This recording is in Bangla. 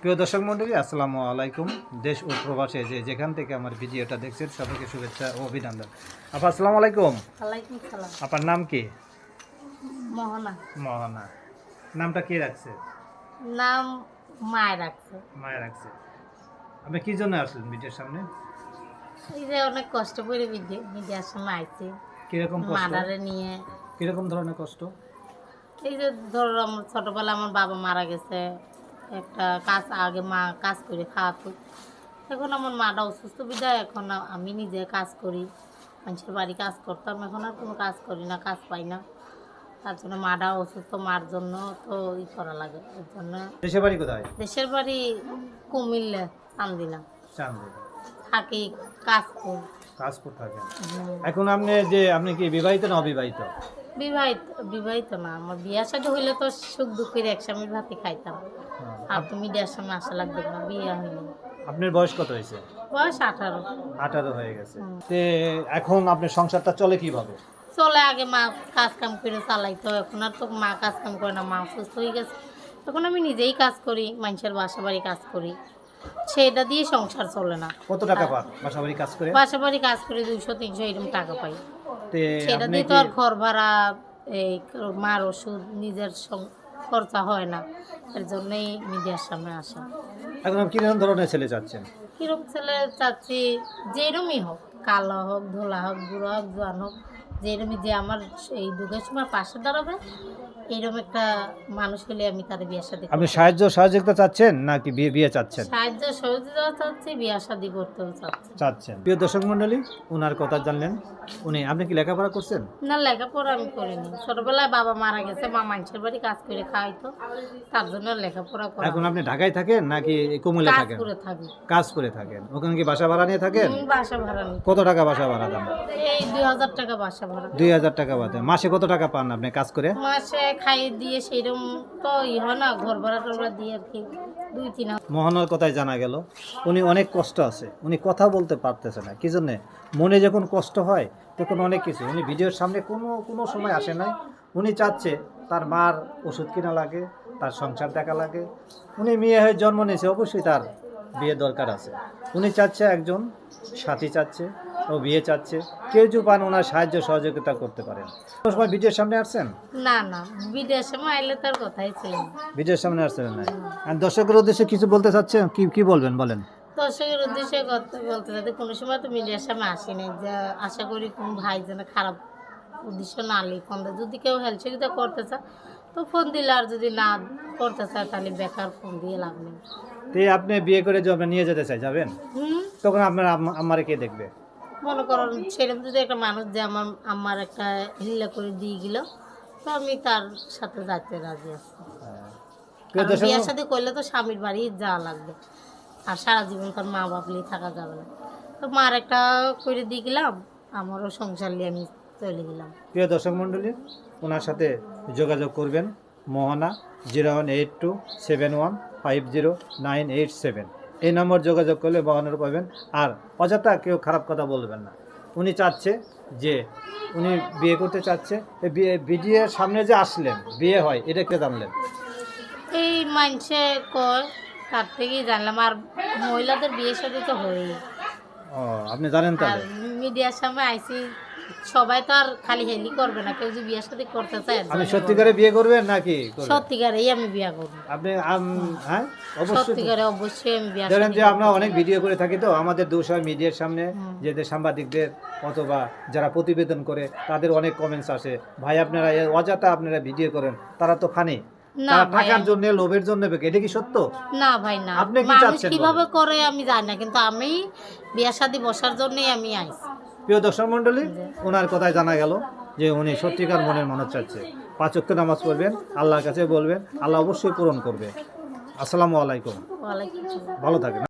প্রিয় দর্শক মন্ডলী আসসালামু আলাইকুম। দেশ ও প্রবাসে যে যেখান থেকে আমার ভিডিওটা দেখছেন সবাইকে শুভেচ্ছা ও অভিনন্দন। আপা আসসালামু আলাইকুম। আপনার নাম কি? মোহনা। মহানা। নামটা কে রাখছে? নাম মায় রাখছে। মায়া রাখছে। আপনি কি জন্য আসলেন ভিডিওর সামনে? এই যে অনেক কষ্ট করে মিডিয়া- মিডিয়ার সময় আইছি। কীরকম কষ্ট? মাদারে নিয়ে। কীরকম ধরনের কষ্ট? এই যে ধরো আমার ছোটবেলা আমার বাবা মারা গেছে। একটা কাজ আগে মা কাজ করে খাওয়াতো। এখন আমার মাটা অসুস্থ বিদায়। এখন আমি নিজে কাজ করি মানুষের বাড়ি কাজ করতাম। এখন আর কোনো কাজ করি না কাজ পাই না। তার জন্য মাটা অসুস্থ মার জন্য তো ই করা লাগে। এর জন্য দেশে বাড়ি কোথায়? দেশের বাড়ি কুমিল্লা চান্দিনা। চান্দি থাকি কাজ করি কাজ করতে থাকেন এখন আপনি যে আপনি কি বিবাহিত না অবিবাহিত? বিবাহিত বিবাহিত না আমার বিয়ে সাথে হইলে তো সুখ দুঃখের একসাথে ভাতে খাইতাম। হ্যাঁ। আর তুমি দেড় সময় আসা লাগবে না বিয়ে হয়নি আপনার বয়স কত হয়েছে? বয়স আঠারো। আঠারো হয়ে গেছে। তে এখন আপনার সংসারটা চলে কীভাবে? চলে আগে মা কাজ কাম করে চালাইতো এখন আর তো মা কাজ কাম করে না মা অসুস্থ হয়ে গেছে। তখন আমি নিজেই কাজ করি মানুষের বাসা বাড়ি কাজ করি। সেটা দিয়ে সংসার চলে না। কত টাকা পান বাসা বাড়ি কাজ করে? বাসা বাড়ি কাজ করে দুইশো তিনশো এরকম টাকা পাই। সেটা দিয়ে তো আর ঘর ভাড়া এই মার ওষুধ নিজের খরচা হয় না। এর জন্যই মিডিয়ার সামনে আসা। এখন কীরকম ধরনের ছেলে চাচ্ছেন? কীরকম ছেলে চাচ্ছি যেরমই হোক কালো হোক ধোলা হোক বুড়ো হোক জোয়ান হোক যেরমই যে আমার এই দুঃখের সময় পাশে দাঁড়াবে এরকম একটা মানুষ হলে আমি তার বিয়ের সাথে আপনি সাহায্য সহযোগিতা চাচ্ছেন নাকি বিয়ে বিয়ে চাচ্ছেন? সাহায্য সহযোগিতা চাচ্ছি বিয়ে শাদি করতেও চাচ্ছি। চাচ্ছেন। প্রিয় দর্শক মণ্ডলী ওনার কথা জানলেন। উনি আপনি কি লেখাপড়া করছেন? না লেখাপড়া আমি করিনি। ছোটবেলায় বাবা মারা গেছে মা মানুষের বাড়ি কাজ করে খাওয়াইতো। তার জন্য লেখাপড়া করা এখন আপনি ঢাকায় থাকেন নাকি কুমিল্লা থাকেন? কাজ করে থাকি। কাজ করে থাকেন। ওখানে কি বাসা ভাড়া নিয়ে থাকেন? বাসা ভাড়া নিই। কত টাকা বাসা ভাড়া দেন এই দুই হাজার টাকা বাসা দুই হাজার টাকা বাদে। মাসে কত টাকা পান আপনি কাজ করে? মাসে খাইয়ে দিয়ে সেইরকম তো ই হয় না ঘর ভাড়া টোর দিয়ে আর কি দুই তিন মোহনার কথায় জানা গেল। উনি অনেক কষ্ট আছে। উনি কথা বলতে পারতেছে না। কি জন্যে? মনে যখন কষ্ট হয় তখন অনেক কিছু। উনি ভিডিওর সামনে কোনো কোনো সময় আসে নাই। উনি চাচ্ছে তার মার ওষুধ কিনা লাগে তার সংসার দেখা লাগে। উনি মেয়ে হয়ে জন্ম নিয়েছে অবশ্যই তার বিয়ে দরকার আছে। উনি চাচ্ছে একজন সাথী চাচ্ছে। ও বিয়ে চাচ্ছে। কেউ যদি পান ওনার সাহায্য সহযোগিতা করতে পারেন। কোনো সময় ভিডিওর সামনে আসছেন? না না। বিদেশে মাইলে তার কথাই ছিল ভিডিওর সামনে আসছেন না। আর দর্শকের উদ্দেশ্যে কিছু বলতে চাচ্ছেন? কি কি বলবেন বলেন। দর্শকের উদ্দেশ্যে কথা বলতে যাতে কোনো সময় তো মিডিয়ার সামনে আসেনি। যে আশা করি কোনো ভাই যেন খারাপ উদ্দেশ্য না দেয়। যদি কেউ হেল্প সহযোগিতা করতে চায় তো ফোন দিলে আর যদি না করতে চায় তাহলে বেকার ফোন দিয়ে লাভ নেই। তে আপনি বিয়ে করে যাবে নিয়ে যেতে চাই যাবেন? তখন আপনার আম্মারে কে দেখবে? মনে করেন সেরকম যদি একটা মানুষ যে আমার আমার একটা হিল্লা করে দিয়ে গেল তো আমি তার সাথে যাইতে রাজি আছি। দর্শক বিয়ের সাথে করলে তো স্বামীর বাড়ি যাওয়া লাগবে আর সারা জীবন তার মা বাপলি থাকা যাবে না। তো মার একটা করে দিয়ে গেলাম আমারও সংসার নিয়ে আমি চলে গেলাম। প্রিয় দর্শক মণ্ডলী ওনার সাথে যোগাযোগ করবেন Mohona zero one eight two seven one five zero nine eight seven. এই নম্বর যোগাযোগ করলে মোহনার পাবেন। আর অযথা কেউ খারাপ কথা বলবেন না। উনি চাচ্ছে যে উনি বিয়ে করতে চাচ্ছে। বিয়ে বিয়ের সামনে যে আসলেন বিয়ে হয় এটা কে জানলেন? এই মানুষে কয় তার থেকেই জানলাম। আর মহিলাদের বিয়ে সাথে তো হয়ই। ও আপনি জানেন তাহলে? মিডিয়ার সামনে আইসি। সবাই তো আর খালি হেলি করবে না কেউ যদি বিয়ের সাথে করতে চায় আপনি সত্যিকারে বিয়ে করবেন নাকি সত্যিকারেই আমি বিয়া করব। আপনি হ্যাঁ? অবশ্যই। সত্যিকারে অবশ্যই আমি বিয়া ধরেন যে আমরা অনেক ভিডিও করে থাকি তো আমাদের মিডিয়ার সামনে সাংবাদিকদের অথবা যারা প্রতিবেদন করে তাদের অনেক কমেন্টস আসে। ভাই আপনারা অযথা আপনারা ভিডিও করেন তারা তো ফানি টাকার জন্য লোভের জন্য এটা কি সত্য? না ভাই না। আপনি কি চাচ্ছেন কীভাবে করে আমি জানি না কিন্তু আমি বিয়া শাদি বসার জন্যই আমি আইছি। প্রিয় দর্শক মন্ডলী ওনার কথায় জানা গেল যে উনি সত্যিকার মনের মনত চাচ্ছে। পাঁচক্য নামাজ পড়বেন আল্লাহর কাছে বলবেন আল্লাহ অবশ্যই পূরণ করবে। আসসালামু আলাইকুম। ভালো থাকেন।